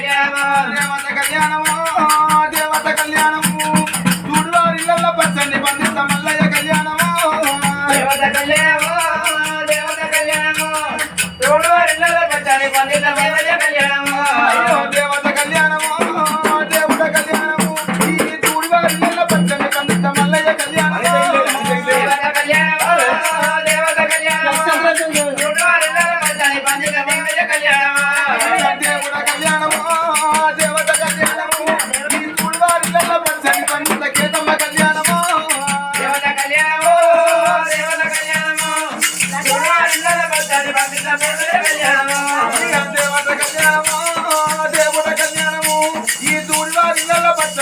కళ్యాణమో కళ్యాణమో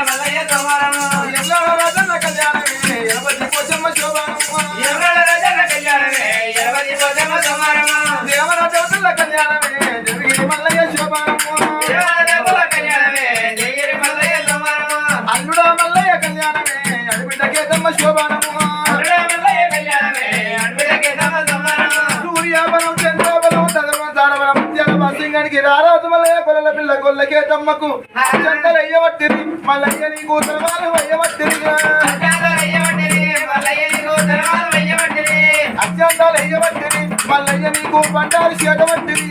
మల్లయ్య కుమారము పిల్ల గొల్లకే తమ్మకు జంటలు అయ్యవట్టిరి మళ్ళయ్య నీ కూతురు అయ్యవట్టిరి. అత్యంతాలు అయ్యవట్టిరి మల్లయ్య నీకు పంటారు చేతవట్టిరి.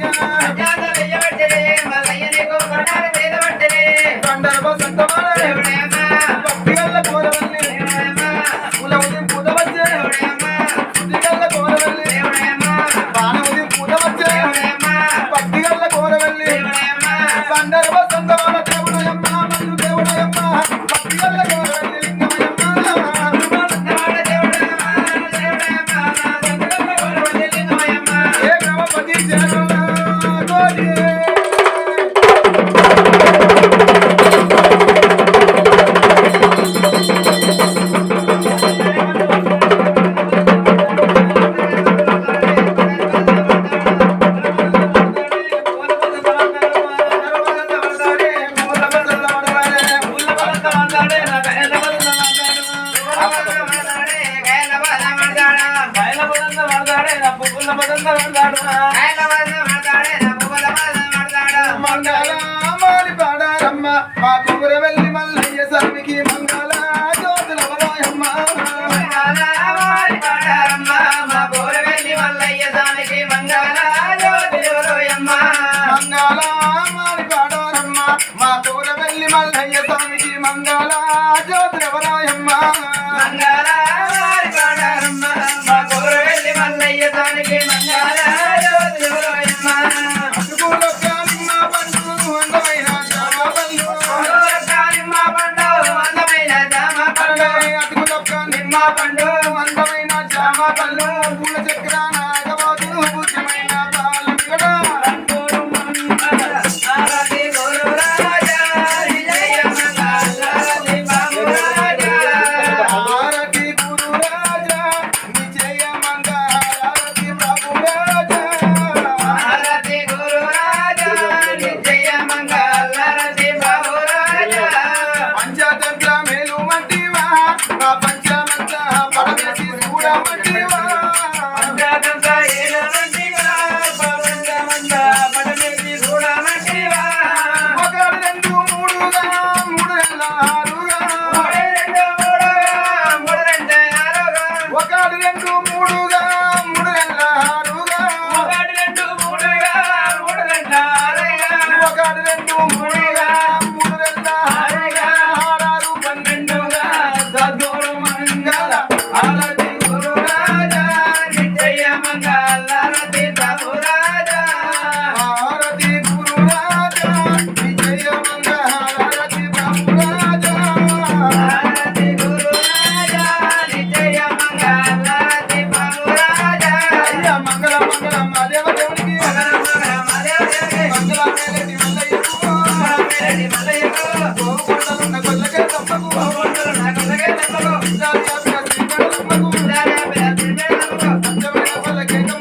సందర్భ సందమాన మా కుమర వెళ్ళి మల్లయ్య సర్మికి మంగళ జ్యోతుల వరాయమ్మ తెలంగాణ వాళ్ళకేదో